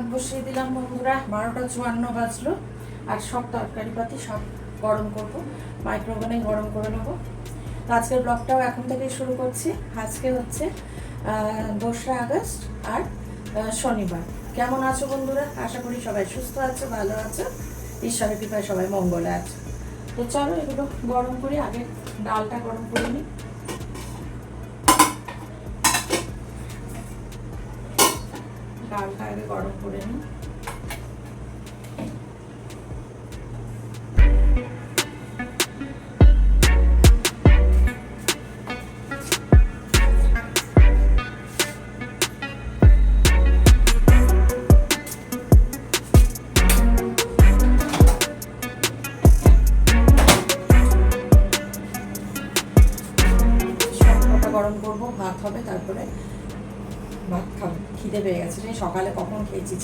ভাত বসিয়ে দিলাম বন্ধুরা। বারোটা চুয়ান্ন বাজলো। আর সব তরকারি পাতি সব গরম করব। মাইক্রোওভেনে গরম করে নেব। তো আজকের ব্লগটাও এখন থেকেই শুরু করছি। আজকে হচ্ছে দোসরা আগস্ট আর শনিবার। কেমন আছো বন্ধুরা? আশা করি সবাই সুস্থ আছে, ভালো আছে। ঈশ্বরের কৃপায় সবাই মঙ্গলে আছে। তো চলো এগুলো গরম করি, আগে ডালটা গরম করে নিই। ডালটা আগে গরম করে নিই।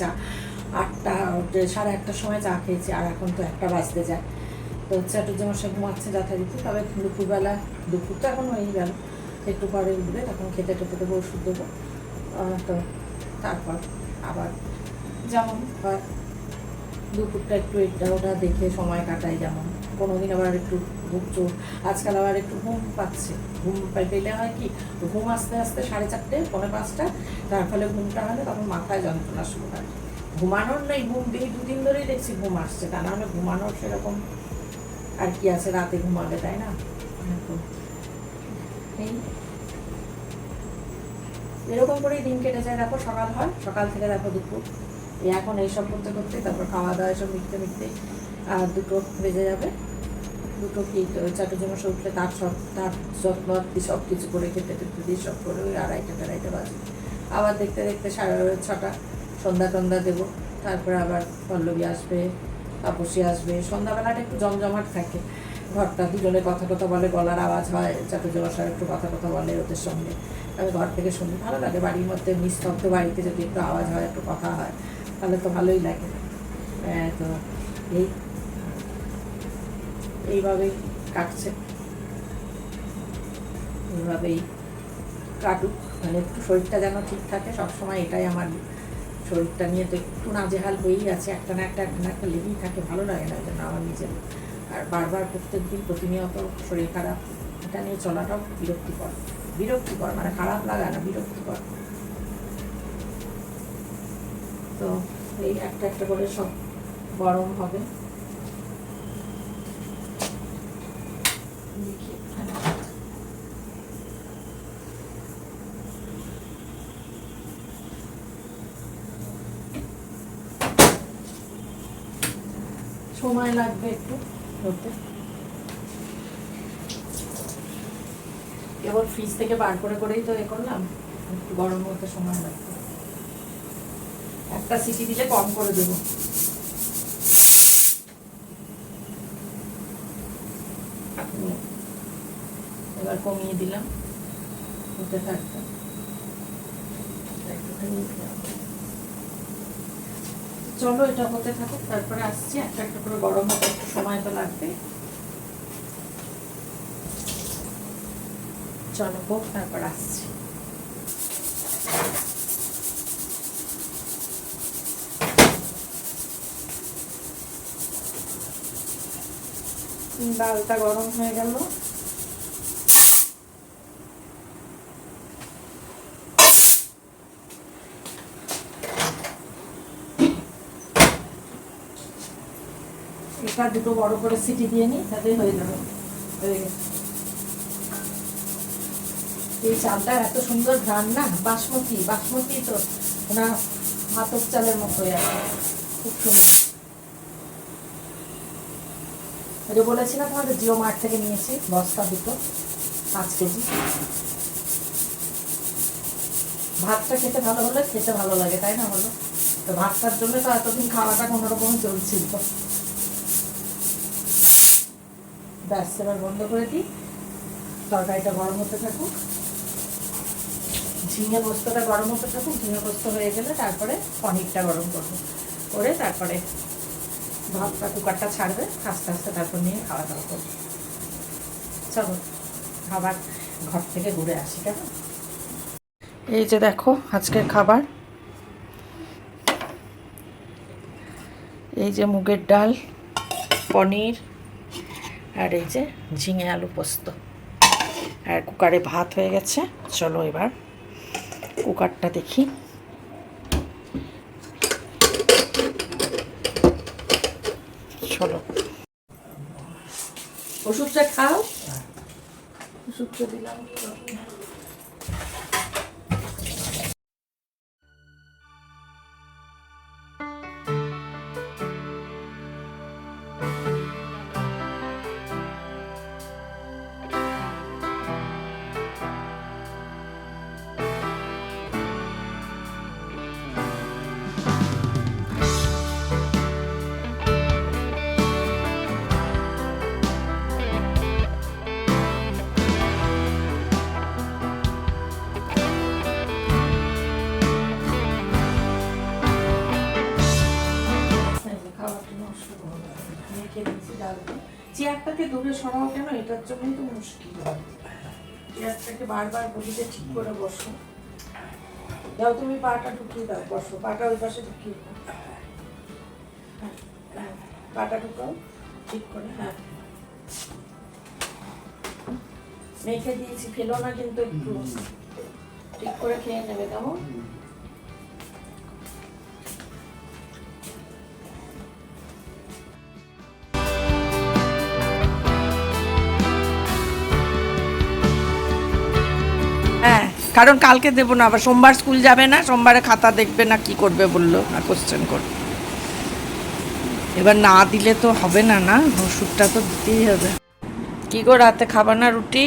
চা। আটটা সাড়ে আটটার সময় চা খেয়েছি, আর এখন তো একটা বাজতে যায়। তো হচ্ছে একটু যেমন সে ঘুমাচ্ছে যথারীতি, তবে দুপুরবেলা, দুপুর তো এখন হয়েই গেল। একটু পরে উঠবে, তখন খেতে টেপে দেবো, ওষুধ দেবো। তো তারপর আবার যেমন হয়। দুপুরটা একটু এটা ওটা দেখে সময় কাটাই যেমন। কোনোদিন আবার একটু ঘুম চোখ আজকাল আবার একটু ঘুম পাচ্ছে। ঘুম পেলে হয় কি, ঘুম আস্তে আস্তে সাড়ে চারটে, পৌনে পাঁচটা, তার ফলে ঘুমটা হলে তখন মাথায় যন্ত্রণা শুরু হয়। ঘুমানোর নেই, ঘুম এই দুদিন ধরেই দেখছি ঘুম আসছে, তা না হলে ঘুমানোর সেরকম আর কি আছে রাতে ঘুমাবে, তাই না? তো। এই এরকম করেই দিন কেটে যায়। দেখো সকাল হয়, সকাল থেকে দেখো দুপুর। এখন এইসব করতে করতে, তারপর খাওয়া দাওয়া এসব মিটতে মিটতে আর দুটো বেজে যাবে। দুটো কি চাটু জমা উঠলে তার সব তার যত্ন আত্মি সব কিছু করে খেতে টেতে দিয়ে সব করে ওই আড়াইটা টাড়াইটা বাজে। আবার দেখতে দেখতে সাড়ে ছটা সন্ধ্যা টন্ধা দেবো। তারপরে আবার পল্লবী আসবে তাপসী আসবে। সন্ধ্যাবেলাটা একটু জমজমাট থাকে। ঘরটা দুজনে কথা কথা বলে গলার আওয়াজ হয় চাটু জমাসার একটু কথা কথা বলে ওদের সঙ্গে। আমি ঘর থেকে শুনি ভালো লাগে বাড়ির মধ্যে নিস্তব্ধ বাড়িতে যদি একটু আওয়াজ হয় একটু কথা হয় তাহলে তো ভালোই লাগে। হ্যাঁ, তো এই এইভাবেই কাটছে। এইভাবেই কাটুক। মানে শরীরটা যেন ঠিক থাকে, সবসময় এটাই আমার শরীরটা নিয়ে তো একটু নাজেহাল হয়েই আছে। একটা না একটা একটা না একটা লেগেই থাকে, ভালো লাগে না যেন আমার নিজের। আর বারবার প্রত্যেক দিন প্রতিনিয়ত শরীর খারাপ, এটা নিয়ে চলাটাও বিরক্তিকর। বিরক্তিকর মানে খারাপ লাগা না, বিরক্তিকর। তো এই একটা একটা করে সব গরম হবে দেখি এখানে সময় লাগবে একটু হতে কেবল ফ্রিজ থেকে বার করে করেই তো এ করলাম, একটু গরম হতে সময় লাগবে। একটা সিটি দিলে কম করে দেবো হুম। এবার কমিয়ে দিলাম। হতে থাকবে। চলো, এটা হতে থাকুক, তারপরে আসছি। একটা একটা করে গরম হতে একটু সময় তো লাগবে। চলো, হোক, তারপর আসছি। ডালটা গরম হয়ে গেল। এটা দুটো বড় করে সিটি দিয়ে নিই, তাতে হয়ে যাবে। এই চালটা এত সুন্দর ঘ্রাণ না, বাসমতি বাসমতি তো না ভাতক চালের মতো খুব সুন্দর। যে বলেছিলাম তোমাদের, জিও মার্ট থেকে নিয়েছি, বস্তা দুটো, পাঁচ কেজি। ভাতটা খেতে ভালো হলে খেতে ভালো লাগে, তাই না বলো? তো ভাতটার জন্য তো এতদিন খাওয়াটা কোনো রকম চলছিল। ব্যাস, এবার বন্ধ করে দিই। তরকারিটা গরম হতে থাকুক। ঝিঙে পোস্তটা গরম হতে থাকুক, ঝিঙে পোস্ত হয়ে গেলে তারপরে পনিরটা গরম করব। করে তারপরে ভাতটা, কুকারটা ছাড়বে, আস্তে আস্তে তারপর নিয়ে খাওয়া দাওয়া করব। চলো খাবার ঘর থেকে ঘুরে আসি, কেমন? এই যে দেখো, আজকের খাবার। এই যে মুগের ডাল, পনির আর এই যে ঝিঙে আলু পোস্ত। আর কুকারে ভাত হয়ে গেছে। চলো এবার কুকারটা দেখি। চলো। ওষুধটা খাও। ওষুধটা দিলাম। চেয়ারটাকে দূরে সরাও কেন? এটার জন্যই তো মুশকিল চেয়ারটাকে বারবার বলি যে ঠিক করে বসো। দাও তুমি পাটা ঢুকিয়ে দাও বসো। পাটা ওই পাশে ঢুকিয়ে দাও। হ্যাঁ, পাটা ঢুকাও ঠিক করে হ্যাঁ। মেখে দিয়েছি ফেলো না কিন্তু একটু। ঠিক করে খেয়ে নেবে কেমন? কারণ কালকে দেবো না, আবার সোমবার স্কুল যাবে না, সোমবারে খাতা দেখবে না, কি করবে বলল, না কোশ্চেন করবে। এবার না দিলে তো হবে না না, ওষুধটা তো দিতেই হবে। কি গো রাতে খাবে না রুটি?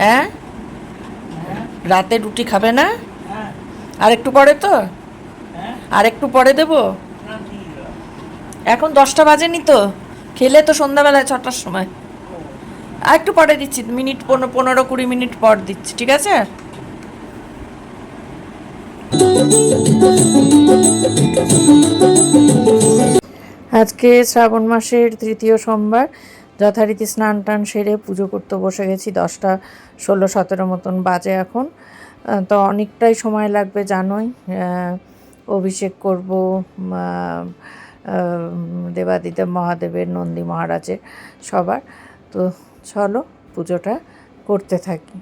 হ্যাঁ? রাতে রুটি খাবে না? আর একটু পরে তো? আর একটু পরে দেবো? এখন দশটা বাজেনি তো? খেলে তো সন্ধ্যাবেলায় ছটার সময়। একটু পরে দিচ্ছি, মিনিট পনেরো পনেরো কুড়ি মিনিট পর দিচ্ছি, ঠিক আছে? আজকে শ্রাবণ মাসের তৃতীয় সোমবার, যথারীতি স্নান টান সেরে পুজো করতে বসে গেছি দশটা ষোলো সতেরো মতন বাজে এখন। তো অনেকটাই সময় লাগবে জানোই অভিষেক করব দেবাদিদেব মহাদেবের, নন্দী মহারাজের সবার। তো চলো পুজোটা করতে থাকি।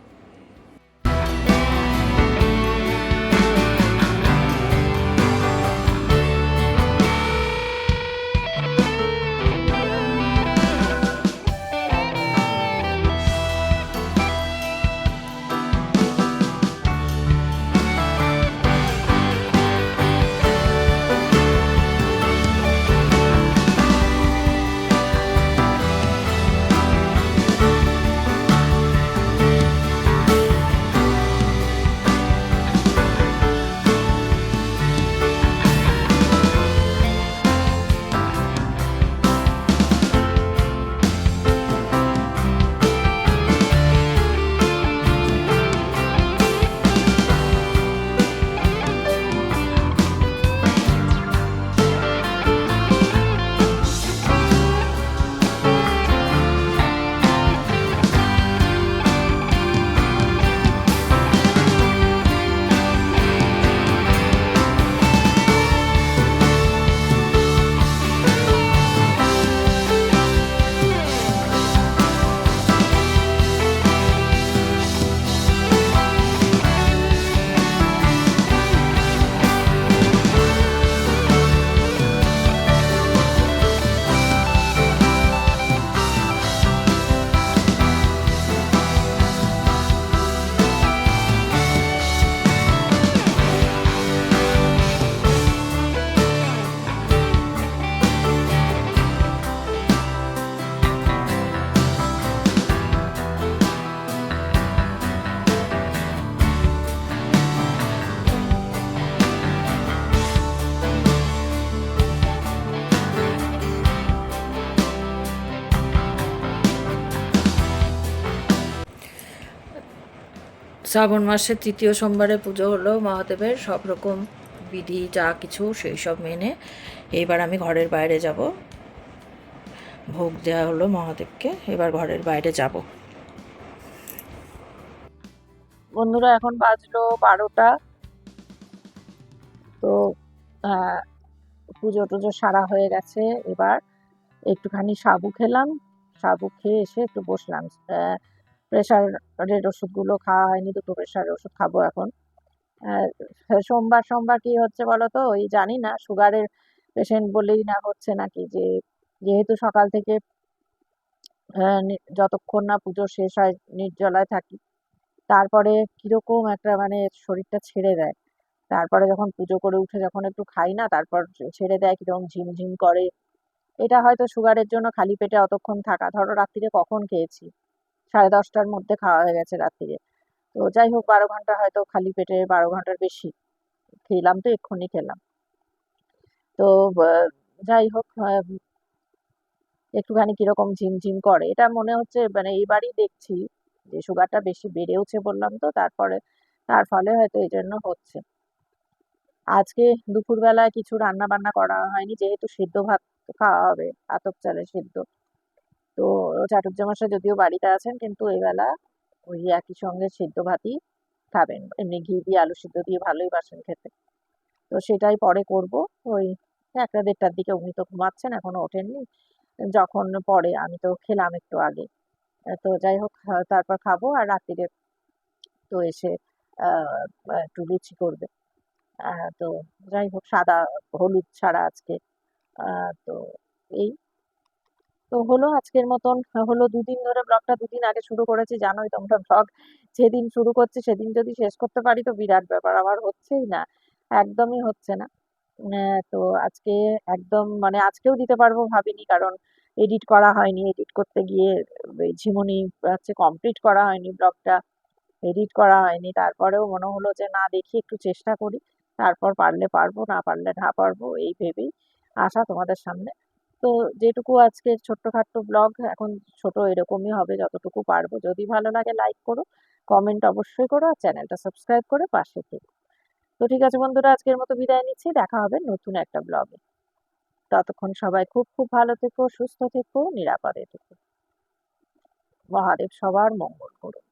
শ্রাবণ মাসের তৃতীয় সোমবারে পুজো হলো মহাদেবের সব রকম বিধি, যা কিছু সেই সব মেনে এইবার আমি ঘরের বাইরে যাব। ভোগ দেওয়া হলো মহাদেবকে, এবার ঘরের বাইরে যাব। বন্ধুরা, এখন বাজলো বারোটা। তো পুজো টুজো সারা হয়ে গেছে। এবার একটুখানি সাবু খেলাম। সাবু খেয়ে এসে একটু বসলাম। প্রেশারের ওষুধগুলো খাওয়া হয়নি দুটো প্রেশারের ওষুধ খাব এখন। আহ, সোমবার সোমবার কি হচ্ছে বলো তো ওই জানি না সুগারের পেশেন্ট বলেই না হচ্ছে নাকি যে যেহেতু সকাল থেকে যতক্ষণ না পুজো শেষ হয় নির্জলায় থাকি তারপরে কীরকম একটা মানে শরীরটা ছেড়ে দেয়। তারপরে যখন পুজো করে উঠে যখন একটু খাই না তারপর ছেড়ে দেয় কীরকম ঝিমঝিম করে। এটা হয়তো সুগারের জন্য খালি পেটে অতক্ষণ থাকা। ধরো রাত্রিরে কখন খেয়েছি? সাড়ে দশটার মধ্যে খাওয়া হয়ে গেছে রাত্রিরে। তো যাই হোক, বারো ঘণ্টা হয়তো খালি পেটে বারো ঘণ্টার বেশি খেলাম তো, এক্ষুনি খেলাম। তো যাই হোক একটুখানি কীরকম ঝিমঝিম করে। এটা মনে হচ্ছে মানে এবারই দেখছি যে সুগারটা বেশি বেড়েওছে বললাম তো, তারপরে, তার ফলে হয়তো এই জন্য হচ্ছে। আজকে দুপুরবেলায় কিছু রান্না বান্না করা হয়নি, যেহেতু সিদ্ধ ভাত খাওয়া হবে, আতপ চালের সিদ্ধ। তো চাটুর্যমশাই যদিও বাড়িতে আছেন, কিন্তু এবেলা ওই একই সঙ্গে সিদ্ধ ভাতই খাবেন। এমনি ঘি দিয়ে, আলু সিদ্ধ দিয়ে ভালোই বাসেন খেতে। তো সেটাই পরে করব। ওই একটা দেড়টার দিকে উনি তো ঘুমাচ্ছেন, এখনও ওঠেননি। যখন পরে, আমি তো খেলাম একটু আগে। তো যাই হোক তারপর খাব আর রাত্রিরে তো এসে একটু লুচি করবে। তো যাই হোক, সাদা হলুদ ছাড়া আজকে। তো এই তো হলো আজকের মতন হলো দুদিন ধরে ব্লগটা দুদিন আগে শুরু করেছি, জানোই তোমরা ব্লগ যেদিন শুরু করছি সেদিন যদি শেষ করতে পারি তো বিরাট ব্যাপার আমার হচ্ছেই না, একদমই হচ্ছে না। তো আজকে একদম মানে আজকেও দিতে পারব ভাবিনি, কারণ এডিট করা হয়নি এডিট করতে গিয়ে ঝিমুনি হচ্ছে কমপ্লিট করা হয়নি ব্লগটা এডিট করা হয়নি, তারপরেও মনে হলো যে না দেখি একটু চেষ্টা করি, তারপর পারলে পারব, না পারলে না পারব, এই ভেবেই আসা তোমাদের সামনে তো যেটুকু আজকে ছোট্টখাট্ট ব্লগ এখন ছোট এরকমই হবে যতটুকু পারব। যদি ভালো লাগে লাইক করো কমেন্ট অবশ্যই করো আর চ্যানেলটা সাবস্ক্রাইব করে পাশে থেকো। তো ঠিক আছে বন্ধুরা, আজকের মতো বিদায় নিচ্ছি। দেখা হবে নতুন একটা ব্লগে ততক্ষণ সবাই খুব খুব ভালো থেকো, সুস্থ থেকো, নিরাপদে থেকো। মহাদেব সবার মঙ্গল করুন।